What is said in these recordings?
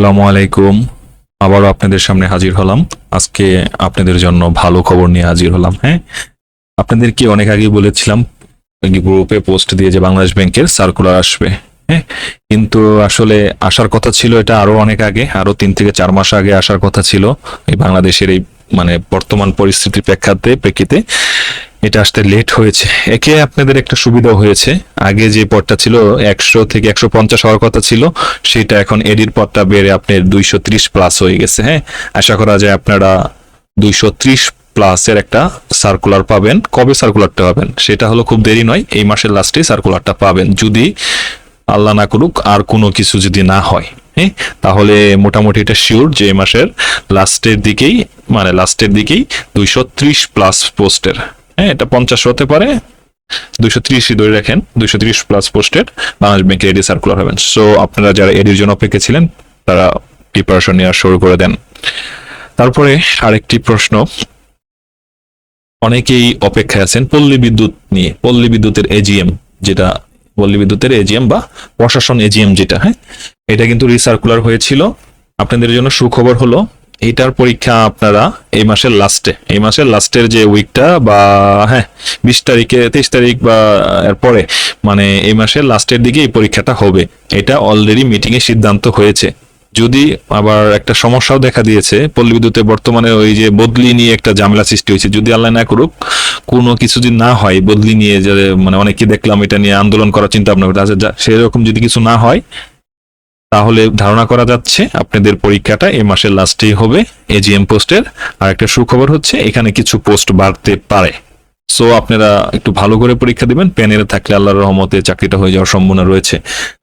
আসসালামু আলাইকুম। আবারও আপনাদের সামনে হাজির হলাম। আজকে আপনাদের জন্য ভালো খবর নিয়ে হাজির হলাম হ্যাঁ? আপনাদেরকে অনেক আগেই বলেছিলাম গ্রুপে পোস্ট দিয়ে যে বাংলাদেশ ব্যাংকের সার্কুলার আসবে হ্যাঁ? কিন্তু আসলে আসার কথা ছিল এটা আরও অনেক আগে আরও তিন থেকে চার মাস আগে আসার কথা ছিল এই বাংলাদেশের এই মানে বর্তমান পরিস্থিতির প্রেক্ষাতে প্রেক্ষিতে। এটা আসতে লেট হয়েছে। একে আপনাদের একটা সুবিধা হয়েছে। আগে যে পদটা ছিল একশো থেকে একশো পঞ্চাশ হওয়ার কথা ছিল, সেটা এখন এডির পদটা বেড়ে আপনার দুইশো ত্রিশ প্লাস হয়ে গেছে হ্যাঁ? আশা করা যায় আপনারা দুইশো ত্রিশ প্লাসের একটা সার্কুলার পাবেন। কবে সার্কুলারটা পাবেন? সেটা হলো খুব দেরি নয়, এই মাসের লাস্টে সার্কুলারটা পাবেন। যদি আল্লাহ না করুক, আর কোনো কিছু যদি না হয় হ্যাঁ? তাহলে মোটামুটি এটা শিওর যে মাসের লাস্টের দিকেই মানে লাস্টের দিকেই দুইশো ত্রিশ প্লাস পোস্টের হ্যাঁ এটা পঞ্চাশ হতে পারে। দুইশো ত্রিশই ধরে রাখেন, দুইশো ত্রিশ প্লাস পোস্টেড বাংলাদেশ ব্যাংকে এডি সার্কুলার হবেন সো আপনারা যারা এডির জন্য অপেক্ষা ছিলেন, তারা প্রিপারেশন নেওয়া শুরু করে দেন। তারপরে আরেকটি প্রশ্ন। অনেকেই অপেক্ষায় আছেন পল্লী বিদ্যুৎ নিয়ে। পল্লী বিদ্যুতের এজিএম যেটা পল্লী বিদ্যুতের এজিএম বা প্রশাসন এজিএম যেটা হ্যাঁ এটা কিন্তু রিসার্কুলার হয়েছিল। আপনাদের জন্য সুখবর হলো এইটার পরীক্ষা আপনারা এই মাসের লাস্টে এই মাসের লাস্টের যে উইকটা বা হ্যাঁ বিশ তারিখে, তেইশ তারিখ বা এরপরে মানে এই মাসের লাস্টের দিকে এই পরীক্ষাটা হবে। এটা অলরেডি মিটিং এ সিদ্ধান্ত হয়েছে। যদি আবার একটা সমস্যাও দেখা দিয়েছে পল্লী বিদ্যুতে বর্তমানে ওই যে বদলি নিয়ে একটা ঝামেলা সৃষ্টি হয়েছে, যদি আল্লাহ না করুক, কোনো কিছু যদি না হয়, বদলি নিয়ে মানে অনেকে দেখলাম এটা নিয়ে আন্দোলন করার চিন্তা ভাবনা করতে আছে সেরকম যদি কিছু না হয় তাহলে ধারণা করা যাচ্ছে আপনাদের পরীক্ষাটা এই মাসের লাস্টেই হবে এজিএম পোস্টের। আর একটা সুখবর হচ্ছে, এখানে কিছু পোস্ট বাড়তে পারে। সো আপনারা একটু ভালো করে পরীক্ষা দিবেন, প্যানেলে থাকলে আল্লাহর রহমতে চাকরিটা হয়ে যাওয়ার সম্ভাবনা রয়েছে।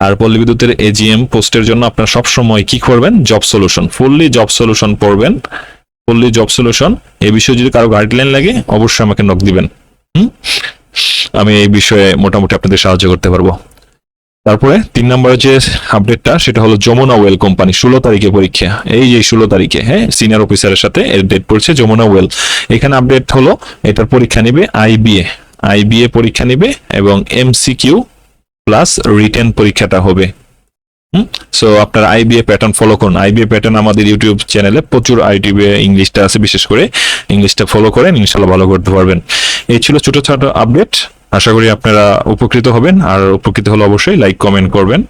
আর পল্লী বিদ্যুতের এজিএম পোস্টের জন্য আপনারা সবসময় কি করবেন? Job solution fully job solution পড়বেন। ফুললি জব সলিউশন এই বিষয়ে যদি কারও গাইডলাইন লাগে, অবশ্যই আমাকে নক দিবেন। আমি এই বিষয়ে মোটামুটি আপনাদের সাহায্য করতে পারব। তারপরে তিন নম্বরের যে আপডেটটা সেটা হলো যমুনা ওয়েল কোম্পানি, ষোলো তারিখে পরীক্ষা। এই যে ষোলো তারিখে হ্যাঁ সিনিয়র অফিসারের সাথে এর ডেট পড়ছে যমুনা ওয়েল। এখানে আপডেট হলো, এটার পরীক্ষা নিবে আইবিএ আইবিএ পরীক্ষা নিবে এবং এমসিকিউ প্লাস রিটেন পরীক্ষাটা হবে। সো আপনার আইবিএ প্যাটার্ন ফলো করুন। আইবিএ প্যাটার্ন আমাদের ইউটিউব চ্যানেলে প্রচুর আইটিউবে ইংলিশটা আছে, বিশেষ করে ইংলিশটা ফলো করেন, ইনশাল্লাহ ভালো করতে পারবেন এই ছিল ছোট ছোট আপডেট আশা করি আপনারা উপকৃত হবেন। আর উপকৃত হলে অবশ্যই লাইক কমেন্ট করবেন।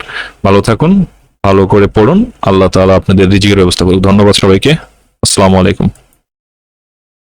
ভালো থাকুন, ভালো করে পড়ুন। আল্লাহ তালা আপনাদের রিজিকের ব্যবস্থা করুন ধন্যবাদ সবাইকে। আসসালামু আলাইকুম।